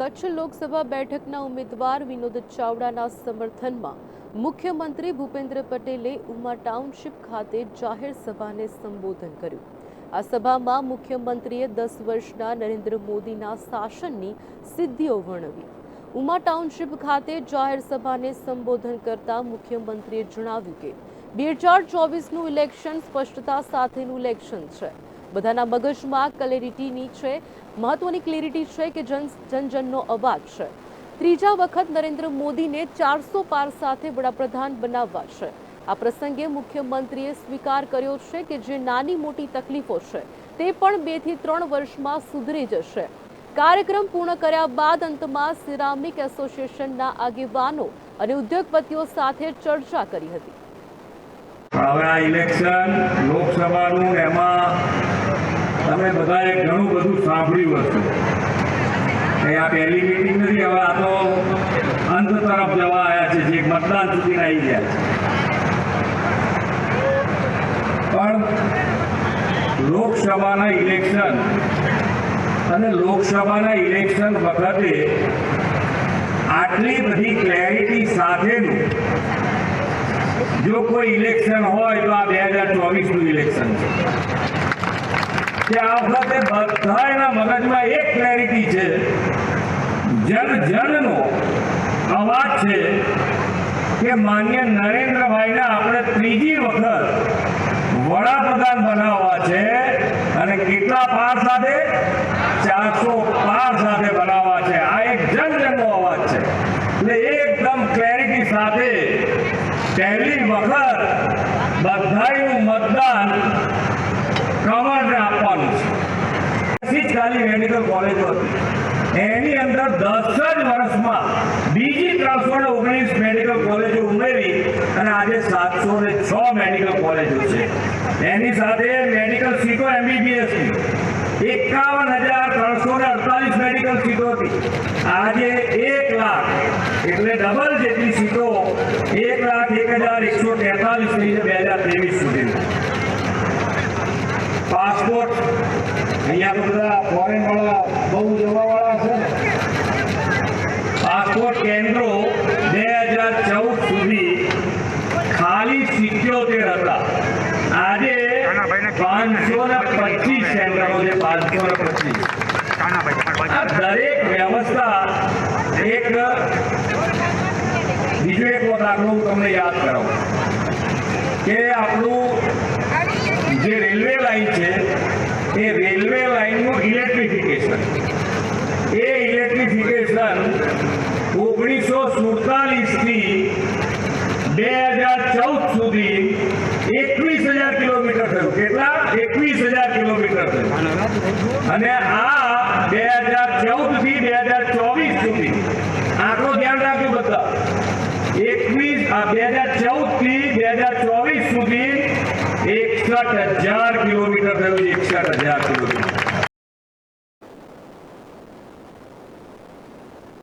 કચ્છ લોકસભા બેઠકના ઉમેદવાર વિનોદ ચાવડાના સમર્થનમાં મુખ્યમંત્રી ભૂપેન્દ્ર પટેલે ઉમા ટાઉનશીપ ખાતે જાહેર સભાને સંબોધન કર્યું. આ સભામાં મુખ્યમંત્રીએ દસ વર્ષના નરેન્દ્ર મોદીના શાસનની સિદ્ધિઓ વર્ણવી. ઉમા ટાઉનશીપ ખાતે જાહેર સભાને સંબોધન કરતા મુખ્યમંત્રીએ જણાવ્યું કે, બે હજાર ચોવીસનું ઇલેક્શન સ્પષ્ટતા સાથેનું ઇલેક્શન છે. બધાના મગજમાં ક્લેરિટીની છે. મહત્વની ક્લેરિટી છે કે જન જનજનનો અવાજ છે. ત્રીજા વખત નરેન્દ્ર મોદીને ચારસો પાર સાથે વડાપ્રધાન બનાવવા છે. આ પ્રસંગે મુખ્યમંત્રીએ સ્વીકાર કર્યો છે કે જે નાની મોટી તકલીફો છે તે પણ બેથી ત્રણ વર્ષમાં સુધરી જશે. કાર્યક્રમ પૂર્ણ કર્યા બાદ અંતમાં સિરામિક એસોસિએશનના આગેવાનો અને ઉદ્યોગપતિઓ સાથે ચર્ચા કરી હતી. પણ હવે આ ઇલેક્શન લોકસભાનું, એમાં તમે બધાએ ઘણું બધું સાંભળ્યું હશે. એ આ પહેલી મીટિંગ નથી, હવે આ તો અંત તરફ જવા આવ્યા છે, જે મતદાન સુધી આવી ગયા છે. પણ લોકસભાના ઇલેક્શન અને લોકસભાના ઇલેક્શન વખતે આટલી બધી ક્લેરિટી સાથેનું જો કોઈ ઇલેક્શન હોય તો આ બે હજાર ચોવીસનું ઇલેક્શન છે. કે આ વખતે બધાના મગજમાં એક ક્લેરિટી છે. જન જનનો અવાજ છે કે માન્ય નરેન્દ્રભાઈને આપણે ત્રીજી વખત વડાપ્રધાન બનાવવા છે અને કેટલા પાર સાથે? ચારસો પાર સાથે બનાવવા છે. આ એક જન જનનો અવાજ છે. એટલે એકદમ ક્લેરિટી સાથે પહેલી વખત બધાનું મતદાન આપવાનું ખાલી મેડિકલ કોલેજો હતી. એની અંદર દસ જ વર્ષમાં બીજી ત્રણસો ને ઓગણીસ મેડિકલ કોલેજો ઉમેરી અને આજે સાતસો ને છ મેડિકલ કોલેજો છે. એની સાથે મેડિકલ સીટો એમબીબીએસની. એકાવન હજાર ત્રણસો ને અડતાલીસ મેડિકલ સીટો હતી. આજે એક લાખ, એટલે ડબલ જેટલી સીટો એક લાખ એક હજાર એકસો તેતાલીસ છે બે હજાર ત્રેવીસ સુધી પાસપોર્ટ અહીંયા બધા ફોરેન વાળા બહુ જોવા વાળા છે. પાસપોર્ટ કેન્દ્રો બે હજાર ચૌદ સુધી ખાલી સિત્યોતેર હતા. આજે પાંચસો ને પચીસ સેન્ટરો છે પાંચસો. ને પચીસ દરેક વ્યવસ્થા એક બીજો એક દાખલો હું તમને યાદ કરાવું. કે આપણું જે રેલવે લાઈન છે એ રેલવે લાઈનનું ઇલેક્ટ્રિફિકેશન એ ઇલેક્ટ્રિફિકેશન ઓગણીસો સુડતાલીસથી બે હજાર ચૌદ સુધી એકવીસ હજાર કિલોમીટર થયું. કેટલા? એકવીસ હજાર કિલોમીટર થયું. અને આ બે હજાર ચૌદથી બે હજાર ચોવીસ સુધી આંકડો ધ્યાન રાખજો બધા. એકવીસ બે હજાર ચૌદથી બે હજાર ચોવીસ સુધી એકસઠ હજાર કિલોમીટર થયું. એકસઠ હજાર કિલોમીટર.